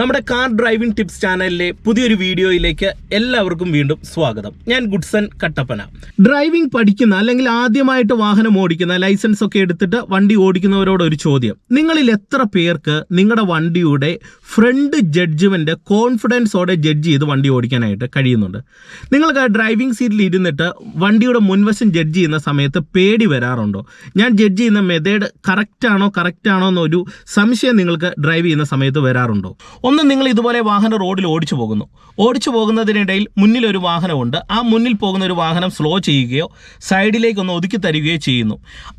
നമ്മുടെ car driving tips ചാനലിലെ പുതിയൊരു വീഡിയോയിലേക്ക് എല്ലാവർക്കും വീണ്ടും സ്വാഗതം. ഞാൻ ഗുഡ്സൺ കട്ടപ്പന. ഡ്രൈവിംഗ് പഠിക്കുന്ന അല്ലെങ്കിൽ ആദ്യമായിട്ട് വാഹനം ഓടിക്കുന്ന ലൈസൻസ് ഒക്കെ എടുത്തിട്ട് വണ്ടി ഓടിക്കുന്നവരോട് ഒരു ചോദ്യം. നിങ്ങളിൽ എത്ര പേർക്ക് നിങ്ങളുടെ വണ്ടിയുടെ ഫ്രണ്ട് ജഡ്ജ്മെന്റ് കോൺഫിഡൻസോടെ ജഡ്ജ് ചെയ്ത് വണ്ടി ഓടിക്കാനായിട്ട് കഴിയുന്നുണ്ട്? നിങ്ങൾക്ക് ഡ്രൈവിംഗ് സീറ്റിൽ ഇരുന്നിട്ട് വണ്ടിയുടെ മുൻവശം ജഡ്ജ് ചെയ്യുന്ന സമയത്ത് പേടി വരാറുണ്ടോ? ഞാൻ ജഡ്ജ് ചെയ്യുന്ന മെത്തേഡ് കറക്റ്റ് ആണോ എന്നൊരു സംശയം നിങ്ങൾക്ക് ഡ്രൈവ് ചെയ്യുന്ന സമയത്ത് വരാറുണ്ടോ? ഒന്ന് നിങ്ങൾ ഇതുപോലെ വാഹനം റോഡിൽ ഓടിച്ചു പോകുന്നു. ഓടിച്ചു പോകുന്നതിനിടയിൽ മുന്നിൽ ഒരു വാഹനമുണ്ട്. ആ മുന്നിൽ പോകുന്ന ഒരു വാഹനം സ്ലോ ചെയ്യുകയോ സൈഡിലേക്കൊന്ന് ഒതുക്കി തരികയോ ചെയ്യുന്നു.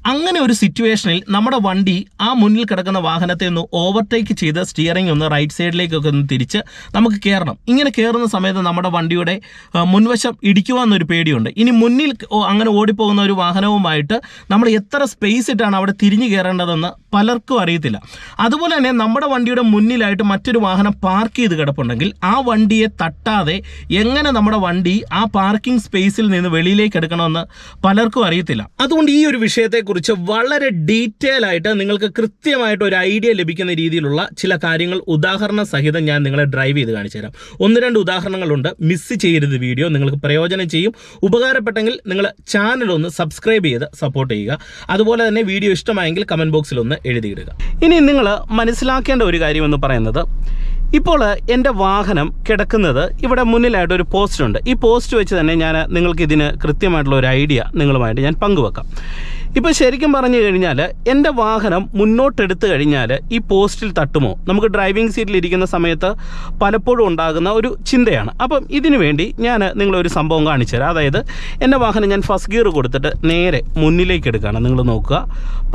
അങ്ങനെ ഒരു സിറ്റുവേഷനിൽ നമ്മുടെ വണ്ടി ആ മുന്നിൽ കിടക്കുന്ന വാഹനത്തെ ഒന്ന് ഓവർടേക്ക് ചെയ്ത് സ്റ്റിയറിംഗ് ഒന്ന് റൈറ്റ് സൈഡിലേക്കൊക്കെ ഒന്ന് തിരിച്ച് നമുക്ക് കയറണം. ഇങ്ങനെ കയറുന്ന സമയത്ത് നമ്മുടെ വണ്ടിയുടെ മുൻവശം ഇടിക്കുവാന്നൊരു പേടിയുണ്ട്. ഇനി മുന്നിൽ അങ്ങനെ ഓടിപ്പോകുന്ന ഒരു വാഹനവുമായിട്ട് നമ്മൾ എത്ര സ്പേസ് ഇട്ടാണ് അവിടെ തിരിഞ്ഞു കയറേണ്ടതെന്ന് പലർക്കും അറിയത്തില്ല. അതുപോലെ തന്നെ നമ്മുടെ വണ്ടിയുടെ മുന്നിലായിട്ട് മറ്റൊരു വാഹനം പാർക്ക് ചെയ്ത് കിടപ്പുണ്ടെങ്കിൽ ആ വണ്ടിയെ തട്ടാതെ എങ്ങനെ നമ്മുടെ വണ്ടി ആ പാർക്കിംഗ് സ്പേസിൽ നിന്ന് വെളിയിലേക്ക് എടുക്കണമെന്ന് പലർക്കും അറിയത്തില്ല. അതുകൊണ്ട് ഈ ഒരു വിഷയത്തെക്കുറിച്ച് വളരെ ഡീറ്റെയിൽ ആയിട്ട് നിങ്ങൾക്ക് കൃത്യമായിട്ട് ഒരു ഐഡിയ ലഭിക്കുന്ന രീതിയിലുള്ള ചില കാര്യങ്ങൾ ഉദാഹരണ സഹിതം ഞാൻ നിങ്ങളെ ഡ്രൈവ് ചെയ്ത് കാണിച്ചു തരാം. ഒന്ന് രണ്ട് ഉദാഹരണങ്ങളുണ്ട്. മിസ് ചെയ്യരുത് വീഡിയോ. നിങ്ങൾക്ക് പ്രയോജനം ചെയ്യും. ഉപകാരപ്പെട്ടെങ്കിൽ നിങ്ങൾ ചാനൽ ഒന്ന് സബ്സ്ക്രൈബ് ചെയ്ത് സപ്പോർട്ട് ചെയ്യുക. അതുപോലെ തന്നെ വീഡിയോ ഇഷ്ടമായെങ്കിൽ കമന്റ് ബോക്സിൽ ഒന്ന് എഴുതിയിടുക ഇനി നിങ്ങൾ മനസ്സിലാക്കേണ്ട ഒരു കാര്യം എന്ന് പറയുന്നത് ഇപ്പോൾ എന്റെ വാഹനം കിടക്കുന്നത് ഇവിടെ മുന്നിലായിട്ട് ഒരു പോസ്റ്റ് ഉണ്ട്. ഈ പോസ്റ്റ് വെച്ച് തന്നെ ഞാൻ നിങ്ങൾക്ക് ഇതിന് കൃത്യമായിട്ടുള്ള ഒരു ഐഡിയ നിങ്ങളുമായിട്ട് ഞാൻ പങ്കുവെക്കാം. ഇപ്പോൾ ശരിക്കും പറഞ്ഞു കഴിഞ്ഞാൽ എന്റെ വാഹനം മുന്നോട്ടെടുത്തു കഴിഞ്ഞാൽ ഈ പോസ്റ്റിൽ തട്ടുമോ? നമുക്ക് ഡ്രൈവിംഗ് സീറ്റിൽ ഇരിക്കുന്ന സമയത്ത് പലപ്പോഴും ഉണ്ടാകുന്ന ഒരു ചിന്തയാണ്. അപ്പം ഇതിനു വേണ്ടി ഞാൻ നിങ്ങളൊരു സംഭവം കാണിച്ചു തരാം. അതായത് എന്റെ വാഹനം ഞാൻ ഫസ്റ്റ് ഗിയർ കൊടുത്തിട്ട് നേരെ മുന്നിലേക്ക് എടുക്കുകയാണ്. നിങ്ങൾ നോക്കുക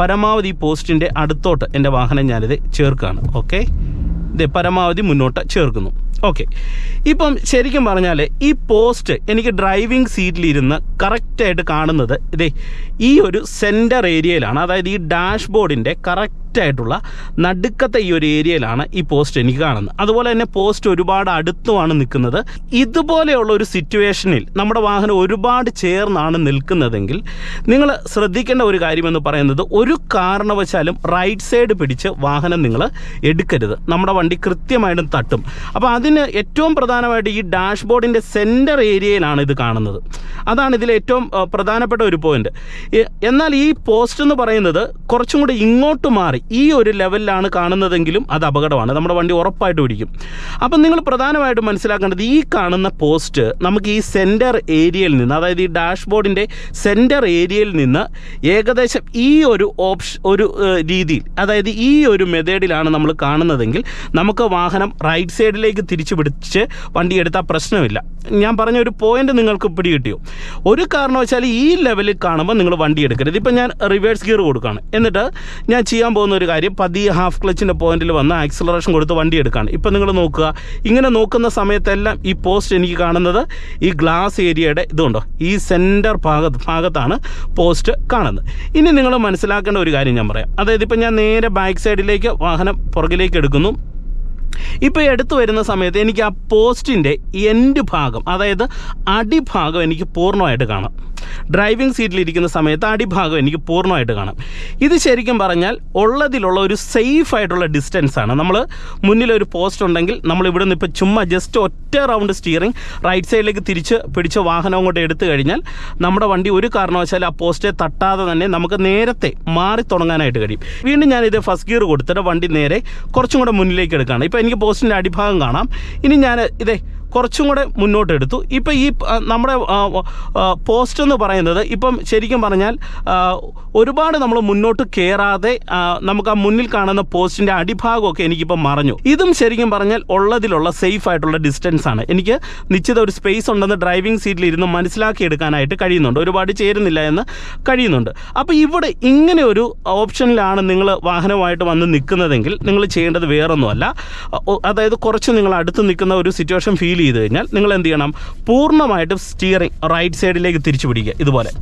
പരമാവധി പോസ്റ്റിന്റെ അടുത്തോട്ട് എന്റെ വാഹനം ഞാനിത് ചേർക്കുകയാണ്. ഓക്കെ പരമാവധി മുന്നോട്ട് ചേർക്കുന്നു. ഓക്കെ ഇപ്പം ശരിക്കും പറഞ്ഞാൽ ഈ പോസ്റ്റ് എനിക്ക് ഡ്രൈവിംഗ് സീറ്റിലിരുന്ന് കറക്റ്റായിട്ട് കാണുന്നത് ഇതേ ഈ ഒരു സെന്റർ ഏരിയയിലാണ് അതായത് ഈ ഡാഷ്ബോർഡിന്റെ കറക്റ്റായിട്ടുള്ള നടുക്കത്തെ ഈ ഒരു ഏരിയയിലാണ് ഈ പോസ്റ്റ് എനിക്ക് കാണുന്നത്. അതുപോലെ തന്നെ പോസ്റ്റ് ഒരുപാട് അടുത്തുമാണ് നിൽക്കുന്നത്. ഇതുപോലെയുള്ള ഒരു സിറ്റുവേഷനിൽ നമ്മുടെ വാഹനം ഒരുപാട് ചേർന്നാണ് നിൽക്കുന്നതെങ്കിൽ നിങ്ങൾ ശ്രദ്ധിക്കേണ്ട ഒരു കാര്യമെന്ന് പറയുന്നത് ഒരു കാരണവശാലും റൈറ്റ് സൈഡ് പിടിച്ച് വാഹനം നിങ്ങൾ എടുക്കരുത്. നമ്മുടെ വണ്ടി കൃത്യമായിട്ടും തട്ടും. അപ്പോൾ അതിന് ഏറ്റവും പ്രധാനമായിട്ട് ഈ ഡാഷ്ബോർഡിന്റെ സെന്റർ ഏരിയയിലാണ് ഇത് കാണുന്നത്. അതാണ് ഇതിലെ ഏറ്റവും പ്രധാനപ്പെട്ട ഒരു പോയിന്റ് എന്നാൽ ഈ പോസ്റ്റ് എന്ന് പറയുന്നത് കുറച്ചും കൂടി ഇങ്ങോട്ട് മാറി. ഈ ഒരു ലെവലിലാണ് കാണുന്നതെങ്കിലും അത് അപകടമാണ്. നമ്മുടെ വണ്ടി ഉറപ്പായിട്ട് പിടിക്കും അപ്പം നിങ്ങൾ പ്രധാനമായിട്ടും മനസ്സിലാക്കേണ്ടത് ഈ കാണുന്ന പോസ്റ്റ് നമുക്ക് ഈ സെന്റർ ഏരിയയിൽ നിന്ന് അതായത് ഈ ഡാഷ്ബോർഡിന്റെ സെന്റർ ഏരിയയിൽ നിന്ന് ഏകദേശം ഈ ഒരു ഓപ്ഷ ഒരു രീതിയിൽ അതായത് ഈ ഒരു മെത്തേഡിലാണ് നമ്മൾ കാണുന്നതെങ്കിൽ നമുക്ക് വാഹനം റൈറ്റ് സൈഡിലേക്ക് തിരിച്ചു പിടിച്ച് വണ്ടി എടുത്താൽ പ്രശ്നമില്ല. ഞാൻ പറഞ്ഞ ഒരു പോയിന്റ് നിങ്ങൾക്ക് പിടികിട്ടിയോ? ഒരു കാരണവശാൽ ഈ ലെവലിൽ കാണുമ്പോൾ നിങ്ങൾ വണ്ടി എടുക്കരുത്. ഇപ്പം ഞാൻ റിവേഴ്സ് ഗിയർ കൊടുക്കുകയാണ്. എന്നിട്ട് ഞാൻ ചെയ്യാൻ പോകുന്ന ഒരു കാര്യം പതിയെ ഹാഫ് ക്ലച്ചിന്റെ പോയിന്റിൽ വന്ന് ആക്സിലറേഷൻ കൊടുത്ത് വണ്ടി എടുക്കുകയാണ് ഇപ്പം നിങ്ങൾ നോക്കുക ഇങ്ങനെ നോക്കുന്ന സമയത്തെല്ലാം ഈ പോസ്റ്റ് എനിക്ക് കാണുന്നത് ഈ ഗ്ലാസ് ഏരിയയുടെ ഇതുണ്ടോ? ഈ സെന്റർ ഭാഗ ഭാഗത്താണ് പോസ്റ്റ് കാണുന്നത്. ഇനി നിങ്ങൾ മനസ്സിലാക്കേണ്ട ഒരു കാര്യം ഞാൻ പറയാം. അതായത് ഇപ്പം ഞാൻ നേരെ ബാക്ക് സൈഡിലേക്ക് വാഹനം പുറകിലേക്ക് എടുക്കുന്നു. ഇപ്പോൾ എടുത്തു വരുന്ന സമയത്ത് എനിക്ക് ആ പോസ്റ്റിന്റെ എൻഡ് ഭാഗം അതായത് അടിഭാഗം എനിക്ക് പൂർണമായിട്ട് കാണാം. ഡ്രൈവിംഗ് സീറ്റിലിരിക്കുന്ന സമയത്ത് അടിഭാഗം എനിക്ക് പൂർണമായിട്ട് കാണാം. ഇത് ശരിക്കും പറഞ്ഞാൽ ഉള്ളതിലുള്ള ഒരു സേഫ് ആയിട്ടുള്ള ഡിസ്റ്റൻസ് ആണ്. നമ്മൾ മുന്നിലൊരു പോസ്റ്റ് ഉണ്ടെങ്കിൽ നമ്മൾ ഇവിടെ നിന്ന് ഇപ്പോൾ ചുമ്മാ ജസ്റ്റ് ഒറ്റ റൗണ്ട് സ്റ്റിയറിംഗ് റൈറ്റ് സൈഡിലേക്ക് തിരിച്ച് പിടിച്ച് വാഹനം അങ്ങോട്ട് എടുത്തു കഴിഞ്ഞാൽ നമ്മുടെ വണ്ടി ഒരു കാരണവശാലും ആ പോസ്റ്റേ തട്ടാതെ തന്നെ നമുക്ക് നേരത്തെ മാറി തുടങ്ങാനായിട്ട് കഴിയും. വീണ്ടും ഞാനിത് ഫസ്റ്റ് ഗിയർ കൊടുത്തിട്ട് വണ്ടി നേരെ കുറച്ചും കൂടെ മുന്നിലേക്ക് എടുക്കുകയാണ്. ഇപ്പോൾ എനിക്ക് പോസ്റ്റിന്റെ അടിഭാഗം കാണാം. ഇനി ഞാൻ ഇതേ കുറച്ചും കൂടെ മുന്നോട്ട് എടുത്തു ഇപ്പം ഈ നമ്മുടെ പോസ്റ്റ് എന്ന് പറയുന്നത് ഇപ്പം ശരിക്കും പറഞ്ഞാൽ ഒരുപാട് നമ്മൾ മുന്നോട്ട് കയറാതെ നമുക്ക് ആ മുന്നിൽ കാണുന്ന പോസ്റ്റിന്റെ അടിഭാഗമൊക്കെ എനിക്കിപ്പം മറഞ്ഞു. ഇതും ശരിക്കും പറഞ്ഞാൽ ഉള്ളതിലുള്ള സേഫ് ആയിട്ടുള്ള ഡിസ്റ്റൻസ് ആണ്. എനിക്ക് നിശ്ചിത ഒരു സ്പേസ് ഉണ്ടെന്ന് ഡ്രൈവിംഗ് സീറ്റിലിരുന്ന് മനസ്സിലാക്കി എടുക്കാനായിട്ട് കഴിയുന്നുണ്ട്. ഒരുപാട് ചേരുന്നില്ല എന്ന് കഴിയുന്നുണ്ട്. അപ്പോൾ ഇവിടെ ഇങ്ങനെ ഒരു ഓപ്ഷനിലാണ് നിങ്ങൾ വാഹനമായിട്ട് വന്ന് നിൽക്കുന്നതെങ്കിൽ നിങ്ങൾ ചെയ്യേണ്ടത് വേറൊന്നുമല്ല. അതായത് കുറച്ച് നിങ്ങൾ അടുത്ത് നിൽക്കുന്ന ഒരു സിറ്റുവേഷൻ ഫീൽ ചെയ്ത് കഴിഞ്ഞാൽ നിങ്ങൾ എന്ത് ചെയ്യണം? പൂർണമായിട്ടും സ്റ്റിയറിംഗ് റൈറ്റ് സൈഡിലേക്ക് തിരിച്ചു പിടിക്കുക ഇതുപോലെ.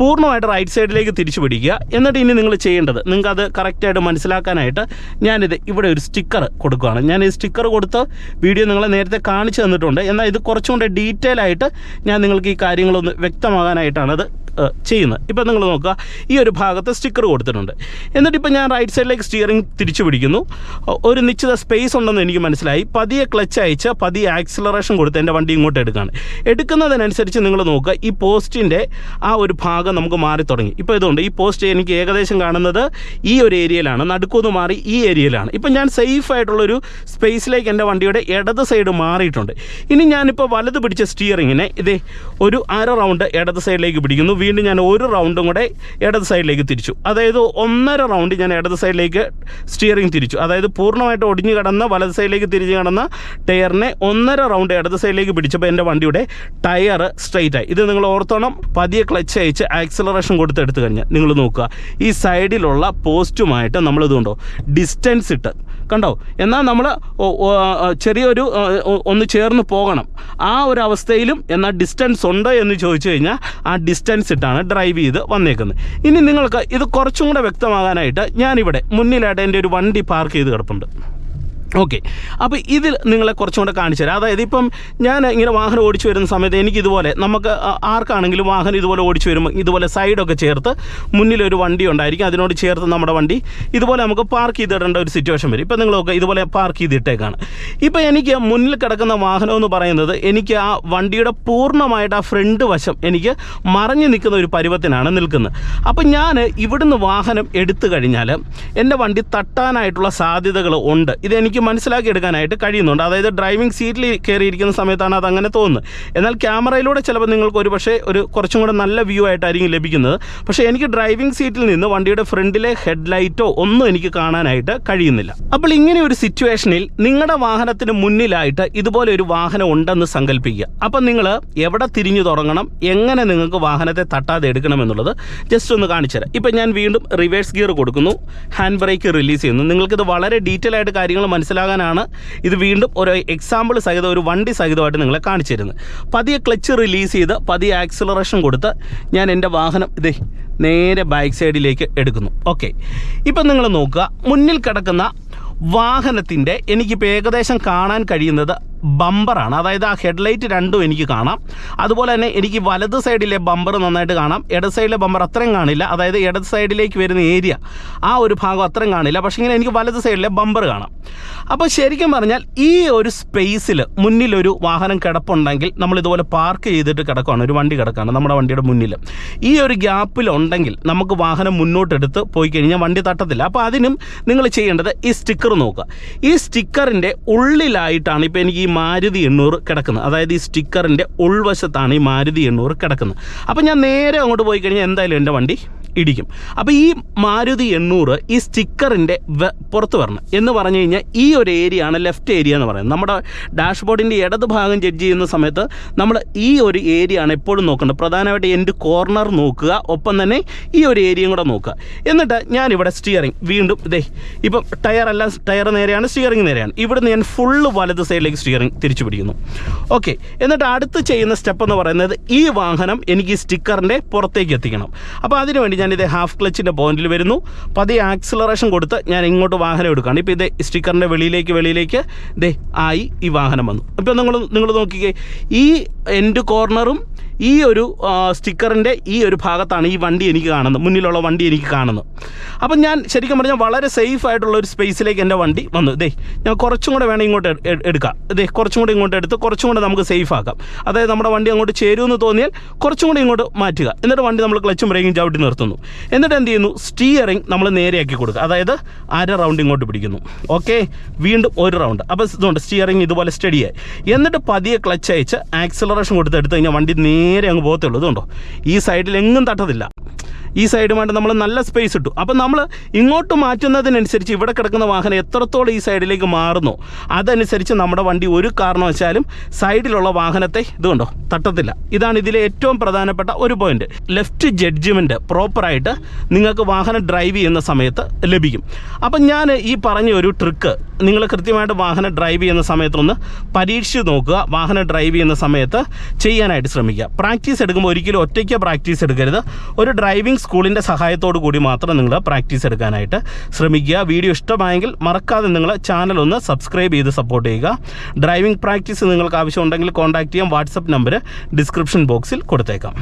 പൂർണമായിട്ട് റൈറ്റ് സൈഡിലേക്ക് തിരിച്ചു പിടിക്കുക. എന്നിട്ട് ഇനി നിങ്ങൾ ചെയ്യേണ്ടത് നിങ്ങൾക്ക് അത് കറക്റ്റായിട്ട് മനസ്സിലാക്കാനായിട്ട് ഞാനിത് ഇവിടെ ഒരു സ്റ്റിക്കർ കൊടുക്കുകയാണ്. ഞാൻ ഈ സ്റ്റിക്കർ കൊടുത്ത് വീഡിയോ നിങ്ങളെ നേരത്തെ കാണിച്ചു തന്നിട്ടുണ്ട്. എന്നാൽ ഇത് കുറച്ചും കൂടെ ഡീറ്റെയിൽ ആയിട്ട് ഞാൻ നിങ്ങൾക്ക് ഈ കാര്യങ്ങളൊന്ന് വ്യക്തമാകാനായിട്ടാണ് അത് ചെയ്യുന്നത് ഇപ്പം നിങ്ങൾ നോക്കുക ഈ ഒരു ഭാഗത്ത് സ്റ്റിക്കർ കൊടുത്തിട്ടുണ്ട്. എന്നിട്ട് ഇപ്പം ഞാൻ റൈറ്റ് സൈഡിലേക്ക് സ്റ്റിയറിംഗ് തിരിച്ചു പിടിക്കുന്നു. ഒരു നിശ്ചിത സ്പേസ് ഉണ്ടെന്ന് എനിക്ക് മനസ്സിലായി. പതിയെ ക്ലച്ച് അയച്ച് പതിയെ ആക്സിലറേഷൻ കൊടുത്ത് എന്റെ വണ്ടി ഇങ്ങോട്ട് എടുക്കുകയാണ്. എടുക്കുന്നതിനനുസരിച്ച് നിങ്ങൾ നോക്കുക ഈ പോസ്റ്റിന്റെ ആ ഒരു ഭാഗം നമുക്ക് മാറി തുടങ്ങി. ഇപ്പോൾ ഇതുകൊണ്ട് ഈ പോസ്റ്റ് എനിക്ക് ഏകദേശം കാണുന്നത് ഈ ഒരു ഏരിയയിലാണ്. നടുക്കുന്നു മാറി ഈ ഏരിയയിലാണ്. ഇപ്പം ഞാൻ സേഫ് ആയിട്ടുള്ളൊരു സ്പേസിലേക്ക് എന്റെ വണ്ടിയുടെ ഇടത് സൈഡ് മാറിയിട്ടുണ്ട്. ഇനി ഞാനിപ്പോൾ വലത് പിടിച്ച സ്റ്റിയറിങ്ങിനെ ഇതേ ഒരു അര റൗണ്ട് ഇടത് സൈഡിലേക്ക് പിടിക്കുന്നു. വീണ്ടും ഞാൻ ഒരു റൗണ്ടും കൂടെ ഇടത് സൈഡിലേക്ക് തിരിച്ചു. അതായത് ഒന്നര റൗണ്ട് ഞാൻ ഇടത് സൈഡിലേക്ക് സ്റ്റിയറിംഗ് തിരിച്ചു. അതായത് പൂർണമായിട്ട് ഒടിഞ്ഞു കടന്ന വലത് സൈഡിലേക്ക് തിരിഞ്ഞു കടന്ന ടയറിനെ ഒന്നര റൗണ്ട് ഇടത് സൈഡിലേക്ക് പിടിച്ചപ്പോൾ എന്റെ വണ്ടിയുടെ ടയർ സ്ട്രെയിറ്റ് ആയി. ഇത് നിങ്ങൾ ഓർത്തോണം. പതിയെ ക്ലച്ച് അയച്ച് ആക്സിലറേഷൻ കൊടുത്തെടുത്ത് കഴിഞ്ഞാൽ നിങ്ങൾ നോക്കുക. ഈ സൈഡിലുള്ള പോസ്റ്റുമായിട്ട് നമ്മളിതുകൊണ്ടോ ഡിസ്റ്റൻസ് ഇട്ട് കണ്ടോ? എന്നാൽ നമ്മൾ ചെറിയൊരു ഒന്ന് ചേർന്ന് പോകണം. ആ ഒരു അവസ്ഥയിലും എന്നാൽ ഡിസ്റ്റൻസ് ഉണ്ട് എന്ന് ചോദിച്ചു കഴിഞ്ഞാൽ ആ ഡിസ്റ്റൻസ് ഇട്ടാണ് ഡ്രൈവ് ചെയ്ത് വന്നേക്കുന്നത്. ഇനി നിങ്ങൾക്ക് ഇത് കുറച്ചും കൂടെ വ്യക്തമാകാനായിട്ട് ഞാനിവിടെ മുന്നിലായിട്ട് എന്റെ ഒരു വണ്ടി പാർക്ക് ചെയ്ത് കിടപ്പുണ്ട്. ഓക്കെ. അപ്പോൾ ഇതിൽ നിങ്ങളെ കുറച്ചും കൂടെ കാണിച്ചു തരാം. അതായത് ഇപ്പം ഞാൻ ഇങ്ങനെ വാഹനം ഓടിച്ചു വരുന്ന സമയത്ത് എനിക്ക് ഇതുപോലെ നമുക്ക് ആർക്കാണെങ്കിലും വാഹനം ഇതുപോലെ ഓടിച്ചു വരുമ്പോൾ ഇതുപോലെ സൈഡൊക്കെ ചേർത്ത് മുന്നിലൊരു വണ്ടി ഉണ്ടായിരിക്കും. അതിനോട് ചേർത്ത് നമ്മുടെ വണ്ടി ഇതുപോലെ നമുക്ക് പാർക്ക് ചെയ്തിടേണ്ട ഒരു സിറ്റുവേഷൻ വരും. ഇപ്പം നിങ്ങളൊക്കെ ഇതുപോലെ പാർക്ക് ചെയ്തിട്ടേക്കാണ്. ഇപ്പം എനിക്ക് മുന്നിൽ കിടക്കുന്ന വാഹനം എന്ന് പറയുന്നത് എനിക്ക് ആ വണ്ടിയുടെ പൂർണമായിട്ട് ആ ഫ്രണ്ട് വശം എനിക്ക് മറഞ്ഞു നിൽക്കുന്ന ഒരു പരുവത്തിനാണ് നിൽക്കുന്നത്. അപ്പം ഞാൻ ഇവിടുന്ന് വാഹനം എടുത്തു കഴിഞ്ഞാൽ എന്റെ വണ്ടി തട്ടാനായിട്ടുള്ള സാധ്യതകൾ ഉണ്ട്. ഇതെനിക്ക് മനസ്സിലാക്കി എടുക്കാനായിട്ട് കഴിയുന്നുണ്ട്. അതായത് ഡ്രൈവിംഗ് സീറ്റിൽ കയറിയിരിക്കുന്ന സമയത്താണ് അത് അങ്ങനെ തോന്നുന്നത്. എന്നാൽ ക്യാമറയിലൂടെ ചിലപ്പോൾ നിങ്ങൾക്ക് ഒരു പക്ഷേ ഒരു കുറച്ചും കൂടെ നല്ല വ്യൂ ആയിട്ടായിരിക്കും ലഭിക്കുന്നത്. പക്ഷേ എനിക്ക് ഡ്രൈവിംഗ് സീറ്റിൽ നിന്ന് വണ്ടിയുടെ ഫ്രണ്ടിലെ ഹെഡ്ലൈറ്റോ ഒന്നും എനിക്ക് കാണാനായിട്ട് കഴിയുന്നില്ല. അപ്പോൾ ഇങ്ങനെ ഒരു സിറ്റുവേഷനിൽ നിങ്ങളുടെ വാഹനത്തിന് മുന്നിലായിട്ട് ഇതുപോലെ ഒരു വാഹനം ഉണ്ടെന്ന് സങ്കല്പിക്കുക അപ്പം നിങ്ങൾ എവിടെ തിരിഞ്ഞു തുടങ്ങണം? എങ്ങനെ നിങ്ങൾക്ക് വാഹനത്തെ തട്ടാതെ എടുക്കണം എന്നുള്ളത് ജസ്റ്റ് ഒന്ന് കാണിച്ചു തരാം. ഇപ്പം ഞാൻ വീണ്ടും റിവേഴ്സ് ഗിയർ കൊടുക്കുന്നു. ഹാൻഡ് ബ്രേക്ക് റിലീസ് ചെയ്യുന്നു. നിങ്ങൾക്കിത് വളരെ ഡീറ്റെയിൽ ആയിട്ട് കാര്യങ്ങൾ മനസ്സിലാകാനാണ്. ഇത് വീണ്ടും ഒരു എക്സാമ്പിൾ സഹിതം ഒരു വണ്ടി സഹിതമായിട്ട് നിങ്ങളെ കാണിച്ചു തരുന്നത് പതിയെ ക്ലച്ച് റിലീസ് ചെയ്ത് പതിയെ ആക്സിലറേഷൻ കൊടുത്ത് ഞാൻ എന്റെ വാഹനം ഇതേ നേരെ ബാക്ക് സൈഡിലേക്ക് എടുക്കുന്നു. ഓക്കെ ഇപ്പം നിങ്ങൾ നോക്കുക മുന്നിൽ കിടക്കുന്ന വാഹനത്തിന്റെ എനിക്കിപ്പോൾ ഏകദേശം കാണാൻ കഴിയുന്നത് ബമ്പറാണ്. അതായത് ആ ഹെഡ്ലൈറ്റ് രണ്ടും എനിക്ക് കാണാം. അതുപോലെ തന്നെ എനിക്ക് വലത് സൈഡിലെ ബമ്പർ നന്നായിട്ട് കാണാം. ഇടത് സൈഡിലെ ബമ്പർ അത്രയും കാണില്ല. അതായത് ഇടത് സൈഡിലേക്ക് വരുന്ന ഏരിയ ആ ഒരു ഭാഗം അത്രയും കാണില്ല. പക്ഷേ ഇങ്ങനെ എനിക്ക് വലത് സൈഡിലെ ബമ്പർ കാണാം. അപ്പോൾ ശരിക്കും പറഞ്ഞാൽ ഈ ഒരു സ്പേസിൽ മുന്നിലൊരു വാഹനം കിടപ്പുണ്ടെങ്കിൽ നമ്മൾ ഇതുപോലെ പാർക്ക് ചെയ്തിട്ട് കിടക്കുകയാണ് ഒരു വണ്ടി കിടക്കുകയാണ് നമ്മുടെ വണ്ടിയുടെ മുന്നിൽ ഈ ഒരു ഗ്യാപ്പിൽ ഉണ്ടെങ്കിൽ നമുക്ക് വാഹനം മുന്നോട്ടെടുത്ത് പോയി കഴിഞ്ഞാൽ വണ്ടി തട്ടത്തില്ല. അപ്പോൾ അതിനും നിങ്ങൾ ചെയ്യേണ്ടത് ഈ സ്റ്റിക്കർ നോക്കുക. ഈ സ്റ്റിക്കറിന്റെ ഉള്ളിലായിട്ടാണ് ഇപ്പോൾ എനിക്ക് ഈ മാരുതി എണ്ണൂറ് കിടക്കുന്നത് അതായത് ഈ സ്റ്റിക്കറിന്റെ ഉൾവശത്താണ് ഈ മാരുതി എണ്ണൂറ് കിടക്കുന്നത്. അപ്പോൾ ഞാൻ നേരെ അങ്ങോട്ട് പോയി കഴിഞ്ഞാൽ എന്തായാലും എന്റെ വണ്ടി ഇടിക്കും. അപ്പോൾ ഈ മാരുതി എണ്ണൂറ് ഈ സ്റ്റിക്കറിന്റെ പുറത്ത് വരണം എന്ന് പറഞ്ഞു കഴിഞ്ഞാൽ ഈ ഒരു ഏരിയ ആണ് ലെഫ്റ്റ് ഏരിയ എന്ന് പറയുന്നത്. നമ്മുടെ ഡാഷ്ബോർഡിന്റെ ഇടത് ഭാഗം ജഡ്ജ് ചെയ്യുന്ന സമയത്ത് നമ്മൾ ഈ ഒരു ഏരിയ ആണ് എപ്പോഴും നോക്കേണ്ടത്. പ്രധാനമായിട്ട് എന്റെ കോർണർ നോക്കുക ഒപ്പം തന്നെ ഈ ഒരു ഏരിയയും കൂടെ നോക്കുക. എന്നിട്ട് ഞാനിവിടെ സ്റ്റിയറിംഗ് വീണ്ടും ഇതേ ഇപ്പം ടയർ എല്ലാം ടയർ നേരെയാണ് സ്റ്റിയറിംഗ് നേരെയാണ്. ഇവിടുന്ന് ഞാൻ ഫുള്ള് വലത് സൈഡിലേക്ക് സ്റ്റിയറിംഗ് തിരിച്ചു പിടിക്കുന്നു. ഓക്കെ എന്നിട്ട് അടുത്ത് ചെയ്യുന്ന സ്റ്റെപ്പ് എന്ന് പറയുന്നത് ഈ വാഹനം എനിക്ക് സ്റ്റിക്കറിന്റെ പുറത്തേക്ക് എത്തിക്കണം. അപ്പോൾ അതിനുവേണ്ടി ഞാൻ ഇത് ഹാഫ് ക്ലച്ചിന്റെ പോയിന്റിൽ വരുന്നു. പതിയെ ആക്സിലറേഷൻ കൊടുത്ത് ഞാൻ ഇങ്ങോട്ട് വാഹനം എടുക്കുകയാണ്. ഇപ്പോൾ ഇത് സ്റ്റിക്കറിന്റെ വെളിയിലേക്ക് വെളിയിലേക്ക് ദേ ആയി ഈ വാഹനം വന്നു. ഇപ്പോൾ നിങ്ങൾ നിങ്ങൾ നോക്കിക്കേ ഈ എൻഡ് കോർണറും ഈ ഒരു സ്റ്റിക്കറിന്റെ ഈ ഒരു ഭാഗത്താണ് ഈ വണ്ടി എനിക്ക് കാണുന്നത്. മുന്നിലുള്ള വണ്ടി എനിക്ക് കാണുന്നത്. അപ്പം ഞാൻ ശരിക്കും പറഞ്ഞാൽ വളരെ സേഫ് ആയിട്ടുള്ള ഒരു സ്പേസിലേക്ക് എന്റെ വണ്ടി വന്നു. ഇതേ ഞാൻ കുറച്ചും കൂടെ വേണം ഇങ്ങോട്ട് എട്- എട്- എടുക്കാം ഇതേ കുറച്ചും കൂടെ ഇങ്ങോട്ട് എടുത്ത് കുറച്ചും കൂടെ നമുക്ക് സേഫ് ആക്കാം. അതായത് നമ്മുടെ വണ്ടി അങ്ങോട്ട് ചേരുമെന്ന് തോന്നിയാൽ കുറച്ചും കൂടെ ഇങ്ങോട്ട് മാറ്റുക. എന്നിട്ട് വണ്ടി നമ്മൾ ക്ലച്ചും ബ്രേക്കും ചവിട്ടി നിർത്തുന്നു. എന്നിട്ട് എന്ത് ചെയ്യുന്നു? സ്റ്റിയറിംഗ് നമ്മൾ നേരെയാക്കി കൊടുക്കുക. അതായത് അര റൗണ്ട് ഇങ്ങോട്ട് പിടിക്കുന്നു. ഓക്കെ വീണ്ടും ഒരു റൗണ്ട് അപ്പോൾ ഇതുകൊണ്ട് സ്റ്റിയറിംഗ് ഇതുപോലെ സ്റ്റഡിയായി എന്നിട്ട് പതിയെ ക്ലച്ച് അയച്ച് ആക്സിലറേഷൻ കൊടുത്ത് എടുത്ത് കഴിഞ്ഞാൽ വണ്ടി നേരെ അങ്ങ് പോകത്തുള്ളൂ. ഇതുകൊണ്ടോ ഈ സൈഡിൽ എങ്ങും തട്ടത്തില്ല. ഈ സൈഡുമായിട്ട് നമ്മൾ നല്ല സ്പേസ് ഇട്ടു. അപ്പം നമ്മൾ ഇങ്ങോട്ട് മാറ്റുന്നതിനനുസരിച്ച് ഇവിടെ കിടക്കുന്ന വാഹനം എത്രത്തോളം ഈ സൈഡിലേക്ക് മാറുന്നു അതനുസരിച്ച് നമ്മുടെ വണ്ടി ഒരു കാരണവശാലും സൈഡിലുള്ള വാഹനത്തെ ഇതുകൊണ്ടോ തട്ടത്തില്ല. ഇതാണ് ഇതിലെ ഏറ്റവും പ്രധാനപ്പെട്ട ഒരു പോയിന്റ് ലെഫ്റ്റ് ജഡ്ജ്മെന്റ് പ്രോപ്പറായിട്ട് നിങ്ങൾക്ക് വാഹനം ഡ്രൈവ് ചെയ്യുന്ന സമയത്ത് ലഭിക്കും. അപ്പം ഞാൻ ഈ പറഞ്ഞ ഒരു ട്രിക്ക് നിങ്ങൾ കൃത്യമായിട്ട് വാഹനം ഡ്രൈവ് ചെയ്യുന്ന സമയത്തൊന്ന് പരീക്ഷിച്ച് നോക്കുക. വാഹനം ഡ്രൈവ് ചെയ്യുന്ന സമയത്ത് ചെയ്യാനായിട്ട് ശ്രമിക്കുക. പ്രാക്ടീസ് എടുക്കുമ്പോൾ ഒരിക്കലും ഒറ്റയ്ക്ക് പ്രാക്ടീസ് എടുക്കരുത്. ഒരു ഡ്രൈവിംഗ് സ്കൂളിന്റെ സഹായത്തോടു കൂടി മാത്രം നിങ്ങൾ പ്രാക്ടീസ് എടുക്കാനായിട്ട് ശ്രമിക്കുക. വീഡിയോ ഇഷ്ടമായെങ്കിൽ മറക്കാതെ നിങ്ങൾ ചാനൽ ഒന്ന് സബ്സ്ക്രൈബ് ചെയ്ത് സപ്പോർട്ട് ചെയ്യുക. ഡ്രൈവിംഗ് പ്രാക്ടീസ് നിങ്ങൾക്ക് ആവശ്യമുണ്ടെങ്കിൽ കോൺടാക്ട് ചെയ്യാം. വാട്സപ്പ് നമ്പർ ഡിസ്ക്രിപ്ഷൻ ബോക്സിൽ കൊടുത്തേക്കാം.